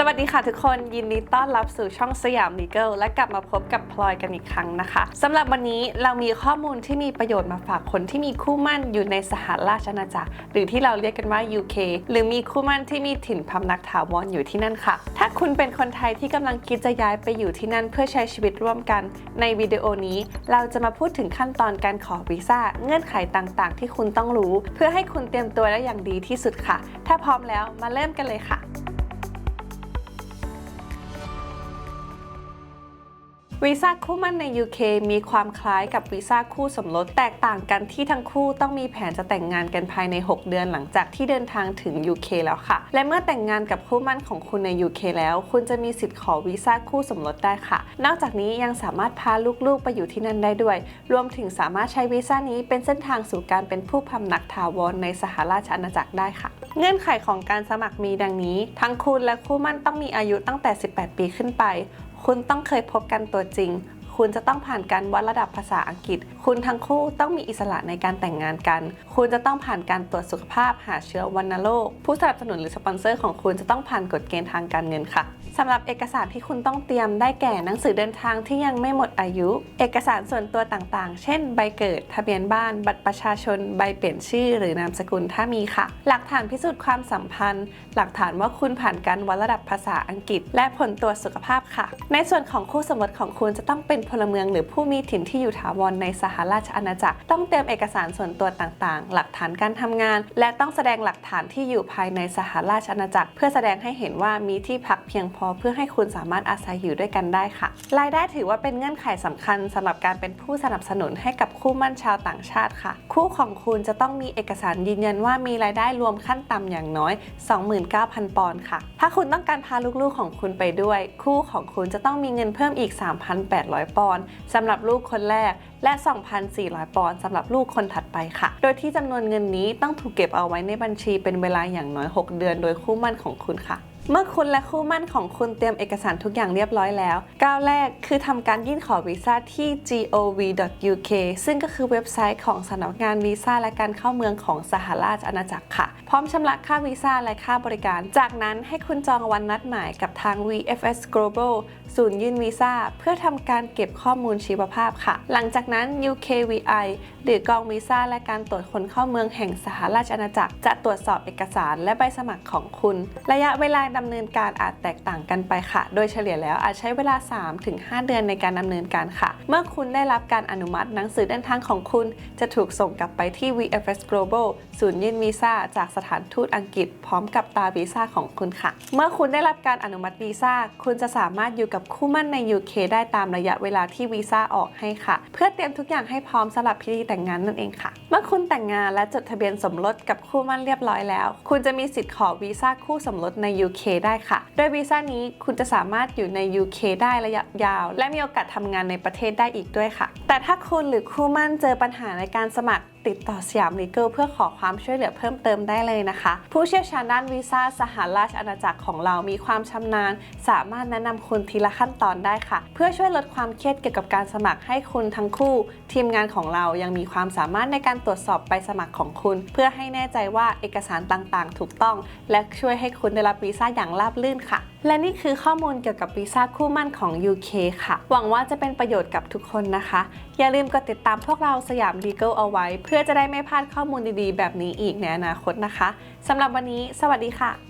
สวัสดีค่ะทุกคนยินดีต้อนรับสู่ช่องสยามลีเกิลและกลับมาพบกับพลอยกันอีกครั้งนะคะสำหรับวันนี้เรามีข้อมูลที่มีประโยชน์มาฝากคนที่มีคู่มั่นอยู่ในสหราชอาณาจักรหรือที่เราเรียกกันว่า UK หรือมีคู่มั่นที่มีถิ่นพำนักถาวรอยู่ที่นั่นค่ะ ถ้าคุณเป็นคนไทยที่กำลังคิดจะย้ายไปอยู่ที่นั่นเพื่อใช้ชีวิตร่วมกัน ในวิดีโอนี้ เราจะมาพูดถึงขั้นตอนการขอวีซ่าเงื่อนไขต่างๆ ที่คุณต้องรู้ เพื่อให้คุณเตรียมตัวได้อย่างดีที่สุดค่ะ ถ้าพร้อมแล้วมาเริ่มกันเลยค่ะ วีซ่าคู่มั่นใน UK มีความคล้ายกับวีซ่าคู่สมรสแตกต่างกันที่ทั้งคู่ต้องมีแผนจะแต่งงานกันภายใน 6 เดือนหลังจากที่เดินทางถึง UK แล้วค่ะ และเมื่อแต่งงานกับคู่มั่นของคุณใน UK แล้ว คุณจะมีสิทธิ์ขอวีซ่าคู่สมรสได้ค่ะ นอกจากนี้ยังสามารถพาลูกๆไปอยู่ที่นั่นได้ด้วย รวมถึงสามารถใช้วีซ่านี้เป็นเส้นทางสู่การเป็นผู้พำนักถาวรในสหราชอาณาจักรได้ค่ะ เงื่อนไขของการสมัครมีดังนี้ ทั้งคุณและคู่มั่นต้องมีอายุตั้งแต่ 18 ปีขึ้นไป คุณต้องเคยพบกันตัวจริง คุณจะต้องผ่านการวัดระดับภาษาอังกฤษ คุณทั้งคู่ต้องมีอิสระในการแต่งงานกัน คุณจะต้องผ่านการตรวจสุขภาพหาเชื้อวัณโรค ผู้สนับสนุนหรือสปอนเซอร์ของคุณจะต้องผ่านกฎเกณฑ์ทางการเงินค่ะสำหรับเอกสารที่คุณต้องเตรียมได้แก่หนังสือเดินทางที่ยังไม่หมดอายุ เอกสารส่วนตัวต่างๆ เช่น ใบเกิด ทะเบียนบ้าน บัตรประชาชน ใบเปลี่ยนชื่อ หรือนามสกุลถ้ามีค่ะ หลักฐานพิสูจน์ความสัมพันธ์ หลักฐานว่าคุณผ่านการวัดระดับภาษาอังกฤษ และผลตรวจสุขภาพค่ะ ในส่วนของคู่สมรสของคุณจะต้องเป็นพลเมือง หรือผู้มีถิ่นที่อยู่ถาวรในสหราชอาณาจักร ต้องเตรียมเอกสารส่วนตัวต่างๆ หลักฐานการทำงาน และต้องแสดงหลักฐานที่อยู่ภายในสหราชอาณาจักร เพื่อแสดงให้เห็นว่ามีที่พักเพียงพอเพื่อให้คุณสามารถอาศัยอยู่ด้วยกันได้ค่ะ รายได้ถือว่าเป็นเงื่อนไขสำคัญสำหรับการเป็นผู้สนับสนุนให้กับคู่มั่นชาวต่างชาติค่ะ คู่ของคุณจะต้องมีเอกสารยืนยันว่ามีรายได้รวมขั้นต่ำอย่างน้อย 29,000 ปอนด์ค่ะ ถ้าคุณต้องการพาลูกๆของคุณไปด้วย คู่ของคุณจะต้องมีเงินเพิ่มอีก 3,800ปอนด์สำหรับลูกคนแรก และ 2,400 ปอนด์สำหรับลูกคนถัดไปค่ะ โดยที่จำนวนเงินนี้ต้องถูกเก็บเอาไว้ในบัญชีเป็นเวลาอย่างน้อย 6 เดือน โดยคู่มั่นของคุณค่ะ เมื่อคุณและคู่มั่นของคุณเตรียมเอกสารทุกอย่างเรียบร้อยแล้ว ก้าวแรกคือทำการยื่นขอวีซ่าที่ gov.uk ซึ่งก็คือเว็บไซต์ของสำนักงานวีซ่าและการเข้าเมืองของสหราชอาณาจักรค่ะ พร้อมชำระค่าวีซ่าและค่าบริการ จากนั้นให้คุณจองวันนัดหมายกับทาง VFS Global ศูนย์ยื่นวีซ่าเพื่อทำการเก็บข้อมูลชีวภาพค่ะ หลังจากนั้น UKVI หรือกองวีซ่าและการตรวจคนเข้าเมืองแห่งสหราชอาณาจักร จะตรวจสอบเอกสารและใบสมัครของคุณ ระยะเวลาดำเนินการอาจแตกต่างกันไปค่ะ โดยเฉลี่ยแล้วอาจใช้เวลา 3-5 เดือนในการดำเนินการค่ะ เมื่อคุณได้รับการอนุมัติหนังสือเดินทางของคุณ จะถูกส่งกลับไปที่ VFS Global ศูนย์ยื่นวีซ่าจากสถานทูตอังกฤษ พร้อมกับตาวีซ่าของคุณค่ะ เมื่อคุณได้รับการอนุมัติวีซ่า คุณจะสามารถอยู่กับคู่มั่นใน UK ได้ตามระยะเวลาที่วีซ่าออกให้ค่ะ เพื่อเตรียมทุกอย่างให้พร้อมสำหรับพิธีแต่งงานนั่นเองค่ะ เมื่อคุณแต่งงานและจดทะเบียนสมรสกับคู่มั่นเรียบร้อยแล้ว คุณจะมีสิทธิ์ขอวีซ่าคู่สมรสใน UK ได้ค่ะ โดยวีซ่านี้คุณจะสามารถอยู่ใน UK ได้ระยะยาว และมีโอกาสทำงานในประเทศได้อีกด้วยค่ะ แต่ถ้าคุณหรือคู่มั่นเจอปัญหาในการสมัคร ติดต่อสยามลีเกิลเพื่อขอความช่วยเหลือเพิ่มเติมได้เลยนะคะ ผู้เชี่ยวชาญด้านวีซ่าสหราชอาณาจักรของเรามีความชำนาญ สามารถแนะนำคุณทีละขั้นตอนได้ค่ะ เพื่อช่วยลดความเครียดเกี่ยวกับการสมัครให้คุณทั้งคู่ ทีมงานของเรายังมีความสามารถในการตรวจสอบใบสมัครของคุณ เพื่อให้แน่ใจว่าเอกสารต่างๆ ถูกต้อง และช่วยให้คุณได้รับวีซ่าอย่างราบรื่นค่ะและนี่คือข้อมูลเกี่ยวกับวีซ่าคู่มั่นของ UK ค่ะ หวังว่าจะเป็นประโยชน์กับทุกคนนะคะ อย่าลืมกดติดตามพวกเราสยาม Legal เอาไว้ เพื่อจะได้ไม่พลาดข้อมูลดีๆ แบบนี้อีกในอนาคตนะคะสำหรับวันนี้ สวัสดีค่ะ